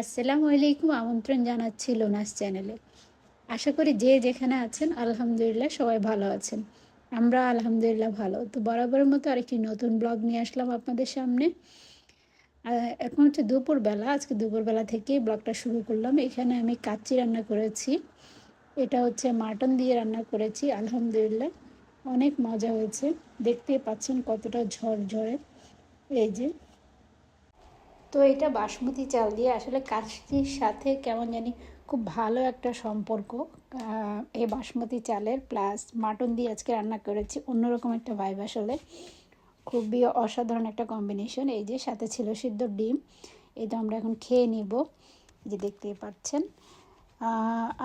আসসালামু আলাইকুম, আমন্ত্রণ জানাচ্ছি লোনাস চ্যানেলে। আশা করি যে যেখানে আছেন, আলহামদুলিল্লাহ সবাই ভালো আছেন। আমরা আলহামদুলিল্লাহ ভালো। তো বরাবরের মতো আরেকটি নতুন ব্লগ নিয়ে আসলাম আপনাদের সামনে। এখন হচ্ছে দুপুরবেলা, আজকে দুপুরবেলা থেকেই ব্লগটা শুরু করলাম। এখানে আমি কাচ্চি রান্না করেছি। এটা হচ্ছে মাটন দিয়ে রান্না করেছি, আলহামদুলিল্লাহ। অনেক মজা হয়েছে। দেখতে পাচ্ছেন কতটা ঝরঝরে। এই যে তো এটা বাসমতি চাল দিয়ে আসলে কাশির সাথে কেমন জানি খুব ভালো একটা সম্পর্ক। এই বাসমতি চালের প্লাস মাটন দিয়ে আজকে রান্না করেছি অন্যরকম একটা ভাইব আসলে। খুবই অসাধারণ একটা কম্বিনেশন এই যে সাথে ছিল সিদ্ধ ডিম তো আমরা এখন খেয়ে নিব। যে দেখতেই পাচ্ছেন।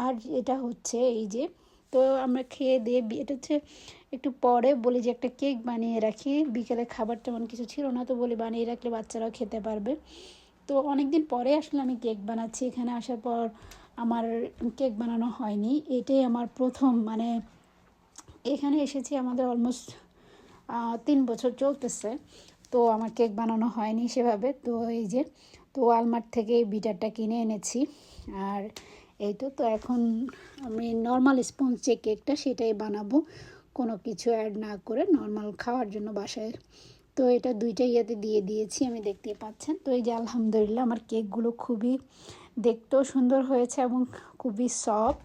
আর এটা হচ্ছে এই যে তো আমরা খেয়ে দিয়ে এটা হচ্ছে একটু পরে বলি যে একটা কেক বানিয়ে রাখি। বিকেলে খাবার তেমন কিছু ছিল না তো বলি বানিয়ে রাখলে বাচ্চারাও খেতে পারবে। তো অনেক দিন পরে আসলে আমি কেক বানাচ্ছি। এখানে আসার পর আমার কেক বানানো হয়নি। এটাই আমার প্রথম মানে এখানে এসেছি আমাদের অলমোস্ট তিন বছর চলতেছে। তো আমার কেক বানানো হয়নি সেভাবে। তো এই যে, তো ওয়ালমার্ট থেকে বিটারটা কিনে এনেছি। আর এই তো তো এখন আমি নর্মাল স্পঞ্জ যে কেকটা সেটাই বানাবো। কোনো কিছু অ্যাড না করে নর্মাল খাওয়ার জন্য বাসায়। তো এটা দুইটা ইয়েতে দিয়ে দিয়েছি, আমি দেখতেই পাচ্ছেন। তো এই যে আলহামদুলিল্লাহ আমার কেকগুলো খুবই দেখতেও সুন্দর হয়েছে এবং খুবই সফট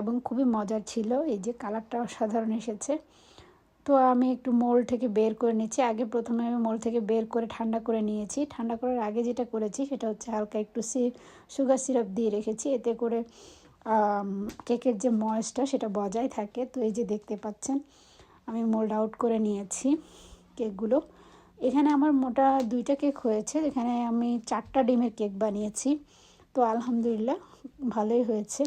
এবং খুবই মজার ছিল। এই যে কালারটা অসাধারণ এসেছে। তো আমি একটু মোল থেকে বের করে নিচ্ছি। আগে প্রথমে আমি মোল থেকে বের করে ঠান্ডা করে নিয়েছি। ঠান্ডা করার আগে যেটা করেছি সেটা হচ্ছে হালকা একটু সি, সুগার সিরাপ দিয়ে রেখেছি। এতে করে কেকের যে ময়েসটা সেটা বজায় থাকে। তো এই যে দেখতে পাচ্ছেন, আমি মোল্ড আউট করে নিয়েছি কেকগুলো। এখানে আমার মোটা দুইটা কেক হয়েছে। এখানে আমি চারটা ডিমের কেক বানিয়েছি। তো আলহামদুলিল্লাহ, ভালোই হয়েছে।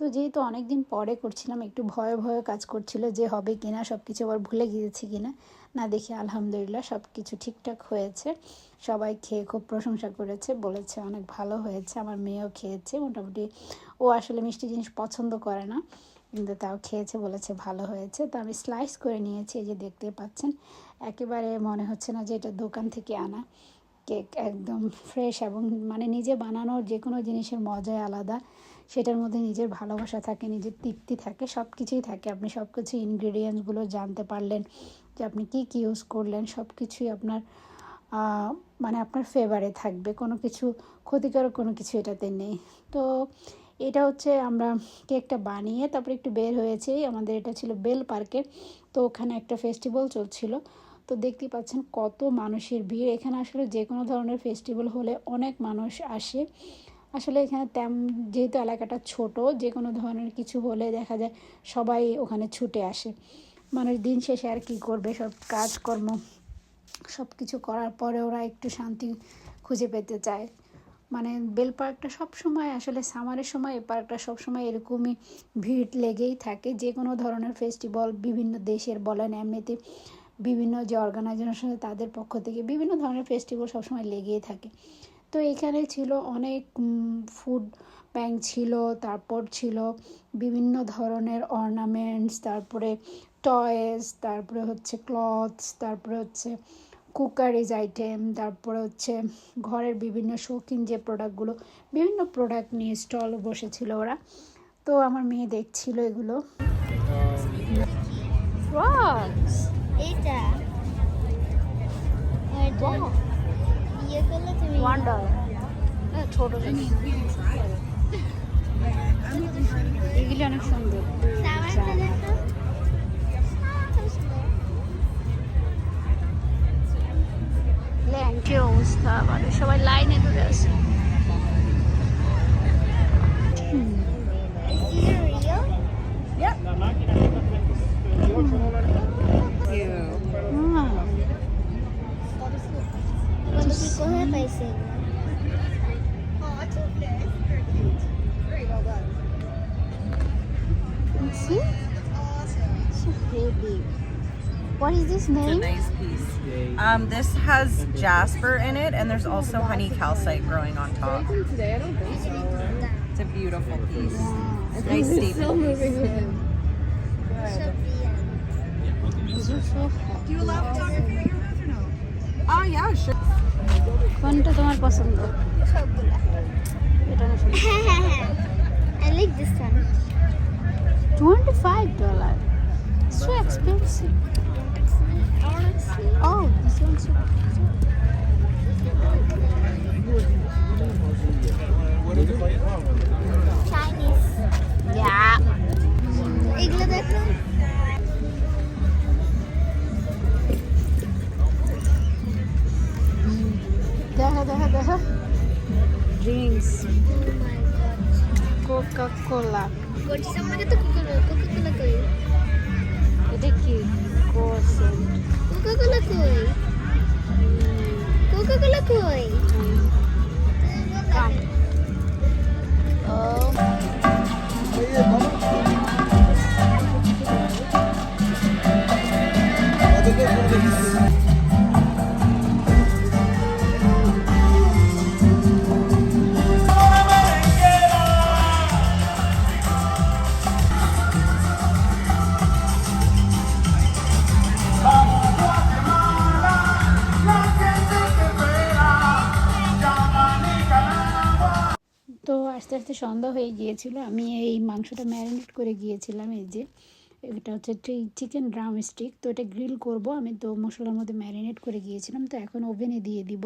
তো যেহেতু অনেক দিন পরে করছিলাম, একটু ভয়ে ভয়ে কাজ করছিল যে হবে কিনা সব কিছু আবার ভুলে গিয়েছি কিনা, না দেখি আলহামদুলিল্লাহ সব কিছু ঠিকঠাক হয়েছে। সবাই খেয়ে খুব প্রশংসা করেছে, বলেছে অনেক ভালো হয়েছে, আমার মেয়েও খেয়েছে, মোটামুটি ও আসলে মিষ্টি জিনিস পছন্দ করে না, কিন্তু তাও খেয়েছে, বলেছে ভালো হয়েছে। তো আমি স্লাইস করে নিয়েছি, এই যে দেখতে পাচ্ছেন, একেবারে মনে হচ্ছে না যে এটা দোকান থেকে আনা। কেক একদম ফ্রেশ এবং মানে নিজে বানানোর যে কোনো জিনিসের মজাই আলাদা। সেটার মধ্যে নিজের ভালোবাসা থাকে, নিজের তৃপ্তি থাকে সব কিছুই থাকে। আপনি সব কিছু ইনগ্রিডিয়েন্টসগুলো জানতে পারলেন যে আপনি কী কী ইউজ করলেন সব কিছুই আপনার মানে আপনার ফেভারে থাকবে। কোনো কিছু ক্ষতিকারক কোনো কিছু এটাতে নেই। তো এটা হচ্ছে আমরা কেকটা বানিয়ে তারপরে একটু বের হয়েছি। আমাদের এটা ছিল বেল পার্কে, তো ওখানে একটা ফেস্টিভ্যাল চলছিল। তো দেখতেই পাচ্ছেন কত মানুষের ভিড়। এখানে আসলে যে কোনো ধরনের ফেস্টিভ্যাল হলে অনেক মানুষ আসে। আসলে এখানে তেম, যেহেতু এলাকাটা ছোট যে কোনো ধরনের কিছু হলে দেখা যায় সবাই ওখানে ছুটে আসে। মানুষ দিন শেষে আর কি করবে, সব কাজকর্ম সব কিছু করার পরে ওরা একটু শান্তি খুঁজে পেতে চায়। মানে বেল পার্কটা সব সময় আসলে সামারের সময় এই পার্কটা সব সময় এরকমই ভিড় লেগেই থাকে। যে কোনো ধরনের ফেস্টিভ্যাল বিভিন্ন দেশের বলেন, এমনিতে বিভিন্ন যে অর্গানাইজেশন তাদের পক্ষ থেকে বিভিন্ন ধরনের ফেস্টিভ্যাল সবসময় লেগেই থাকে। তো এখানে ছিল অনেক ফুড ব্যাংক ছিল তারপর ছিল বিভিন্ন ধরনের অর্নামেন্টস তারপরে টয়েস তারপরে হচ্ছে ক্লথস তারপরে হচ্ছে কুকারিজ আইটেম তারপরে হচ্ছে ঘরের বিভিন্ন শৌখিন যে প্রোডাক্টগুলো বিভিন্ন প্রোডাক্ট নিয়ে স্টল বসেছিল ওরা। তো আমার মেয়ে দেখছিল এগুলো। এটা। ইয়ে করলে তুমি ওয়ান ডলার ছোট এগুলি অনেক সুন্দর। ল্যাংকের অবস্থা মানে সবাই লাইনে ধরে আছে। See? So heavy. What is this It's a name? nice piece. Um, this has jasper in it, and there's also honey calcite growing on top. It's a beautiful piece. It's a nice staple piece. These are so heavy. Do you allow photography at your booth or no? Oh yeah, sure. কোনটা তোমার পছন্দ সবগুলা $25. So expensive. Oh, this one's so Chinese. Yeah. এগুলো দেখুন দেখা দেখা দেখা drinks Coca কোলা করছিস আমাকে তো কোকা কোলা কই এটা কি কোসেন্ট কোকা কোলা কই কোকা কোলা কই কাম ও তো আস্তে সন্ধ্যা হয়ে গিয়েছিল, আমি এই মাংসটা ম্যারিনেট করে গিয়েছিলাম এই যে, এটা হচ্ছে চিকেন ড্রাম স্টিক তো এটা গ্রিল করব, আমি তো মশলার মধ্যে ম্যারিনেট করে গিয়েছিলাম, তো এখন ওভেনে দিয়ে দিব,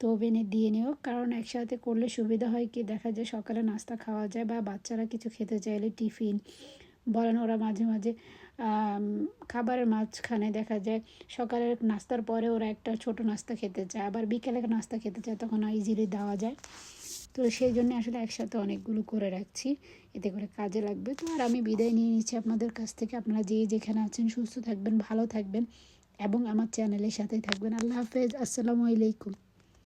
তো ওভেনে দিয়ে নিও, কারণ একসাথে করলে সুবিধা হয় কি, দেখা যায় সকালে নাস্তা খাওয়া যায় বা বাচ্চারা কিছু খেতে চাইলে টিফিন, বলেন ওরা মাঝে মাঝে খাবারের মাঝখানে দেখা যায় সকালের নাস্তার পরে ওরা একটা ছোট নাস্তা খেতে চায়, আবার বিকেলে নাস্তা খেতে চায়, তখন ইজিলি দেওয়া যায়। তো সেই জন্য আসলে একসাথে অনেকগুলো করে রাখছি। এতে করে কাজে লাগবে। তো আর আমি বিদায় নিয়ে নিচ্ছি আপনাদের কাছ থেকে। আপনারা যে যেখানে আছেন সুস্থ থাকবেন, ভালো থাকবেন এবং আমার চ্যানেলের সাথেই থাকবেন। আল্লাহ হাফেজ। আসসালামু আলাইকুম।